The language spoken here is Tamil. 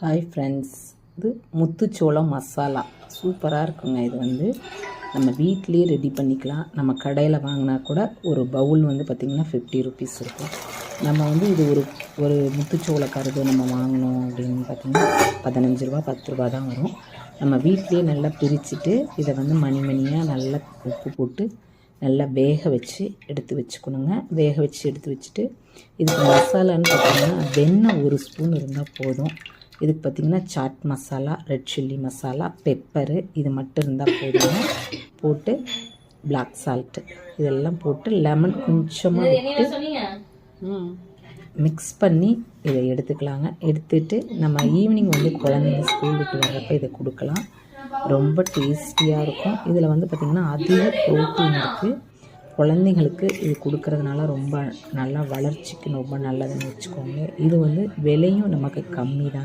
ஹாய் ஃப்ரெண்ட்ஸ் இது முத்துச்சோளம் மசாலா. சூப்பராக இருக்குங்க. இது வந்து நம்ம வீட்லேயே ரெடி பண்ணிக்கலாம். நம்ம கடையில் வாங்கினா கூட ஒரு பவுல் வந்து பார்த்திங்கன்னா ஃபிஃப்டி ருபீஸ் இருக்கும். நம்ம வந்து இது ஒரு ஒரு முத்துச்சோள கருது நம்ம வாங்கினோம் அப்படின்னு பார்த்திங்கன்னா பதினஞ்சு ரூபா பத்து ரூபா தான் வரும். நம்ம வீட்லேயே நல்லா பிரிச்சுட்டு இதை வந்து மணி மணியாக நல்லா உப்பு போட்டு நல்லா வேக வச்சு எடுத்து வச்சுக்கணுங்க. வேக வச்சு எடுத்து வச்சுட்டு இதுக்கு மசாலான்னு பார்த்தீங்கன்னா வெண்ணெய் ஒரு ஸ்பூன் இருந்தால் போதும். இதுக்கு பார்த்திங்கன்னா chaat masala red chilli masala pepper இது மட்டும் இருந்தால் போதுங்க. போட்டு பிளாக் சால்ட்டு இதெல்லாம் போட்டு லெமன் கொஞ்சமாக விட்டு மிக்ஸ் பண்ணி இதை எடுத்துக்கலாங்க. எடுத்துட்டு நம்ம ஈவினிங் வந்து குழந்தைங்க ஸ்கூல் விட்டு வர்றப்ப இதை கொடுக்கலாம். ரொம்ப டேஸ்டியாக இருக்கும். இதில் வந்து பார்த்திங்கன்னா அதிக ப்ரோட்டீன் இருக்குது குழந்தைங்களுக்கு இது கொடுக்கறதுனால ரொம்ப நல்லா வளர்ச்சிக்கு ரொம்ப நல்லதுன்னு வச்சுக்கோங்க. இது வந்து விலையும் நமக்கு கம்மி தான்